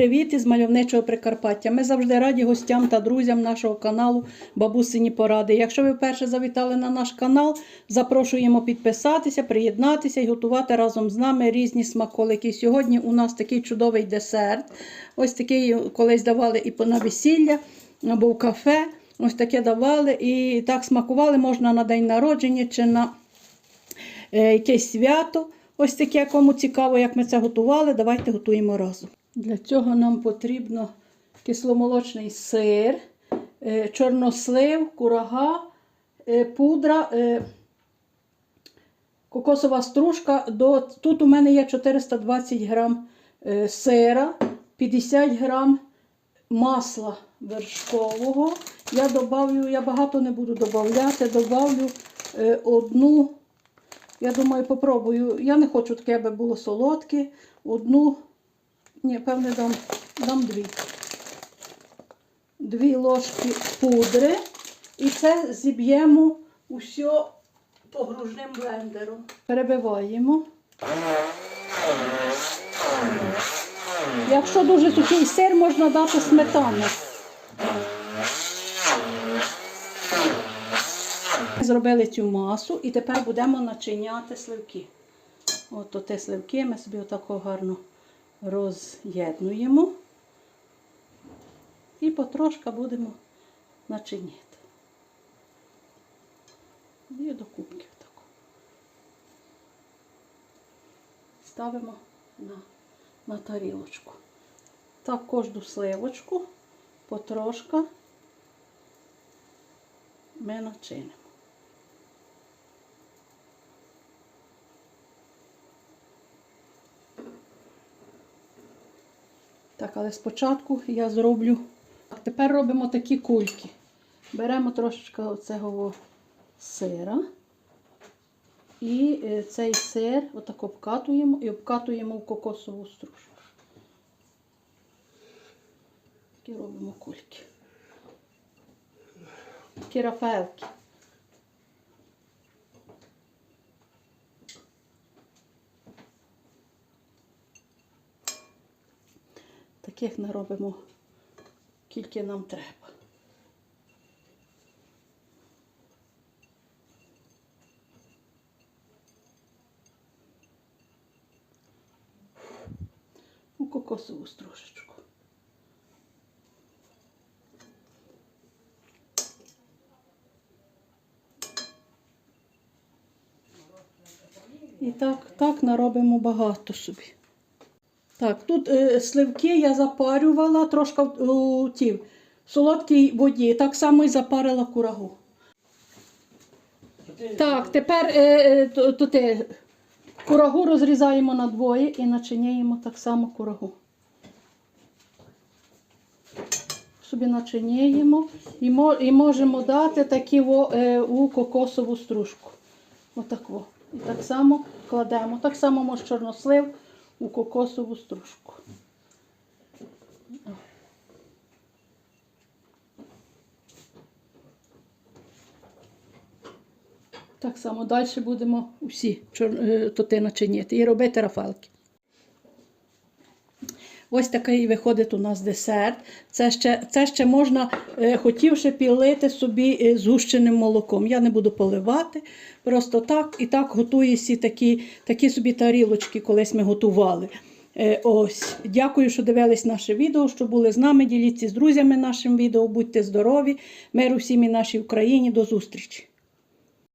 привіт із мальовничого Прикарпаття. Ми завжди раді гостям та друзям нашого каналу Бабусині Поради. Якщо ви вперше завітали на наш канал, запрошуємо підписатися, приєднатися і готувати разом з нами різні смаколики. Сьогодні у нас такий чудовий десерт. Ось такий колись давали і на весілля або в кафе. Ось таке давали і так смакували можна на день народження чи на е, якесь свято. Ось таке, кому цікаво, як ми це готували, давайте готуємо разом. Для цього нам потрібно кисломолочний сир, е, чорнослив, курага, е, пудра, е, кокосова стружка. Тут у мене є 420 грам сира, 50 грам масла вершкового. Я добавлю, я багато не буду додавати, добавлю одну. Я думаю, попробую. Я не хочу таке, аби було солодке. Одну, ні, певне, дам, дам дві. Дві ложки пудри. І це зіб'ємо усе погружним блендером. Перебиваємо. Якщо дуже сухий сир, можна дати сметану. Зробили цю масу і тепер будемо начиняти сливки. От оте сливки ми собі отако гарно роз'єднуємо. І потрошка будемо начиняти. І до кубків тако. Ставимо на, на тарілочку. Так кожну сливочку потрошка ми начинимо. Так, але спочатку я зроблю. А тепер робимо такі кульки. Беремо трошечки оцього сира. І е, цей сир отак обкатуємо і обкатуємо в кокосову стружку. Такі робимо кульки. Такі рафаелки. Таких наробимо, скільки нам треба. У кокосову стружечку. І так, так наробимо багато собі. Так, тут е, сливки я запарювала трошки у, ті, в солодкій воді. Так само і запарила курагу. Так, тепер е, е, то, то курагу розрізаємо на двоє і начиняємо так само курагу. Собі начиняємо і, і можемо дати такі во, е, у кокосову стружку. Отак во. І так само кладемо. Так само може чорнослив у кокосову стружку. Так само далі будемо усі е, тоти і робити рафалки. Ось такий виходить у нас десерт. Це ще, це ще можна, е, хотівши пілити собі е, згущеним молоком. Я не буду поливати. Просто так і так готую всі такі, такі собі тарілочки, колись ми готували. Е, Ось, дякую, що дивились наше відео, що були з нами. Діліться з друзями нашим відео. Будьте здорові, миру всім і нашій Україні. До зустрічі!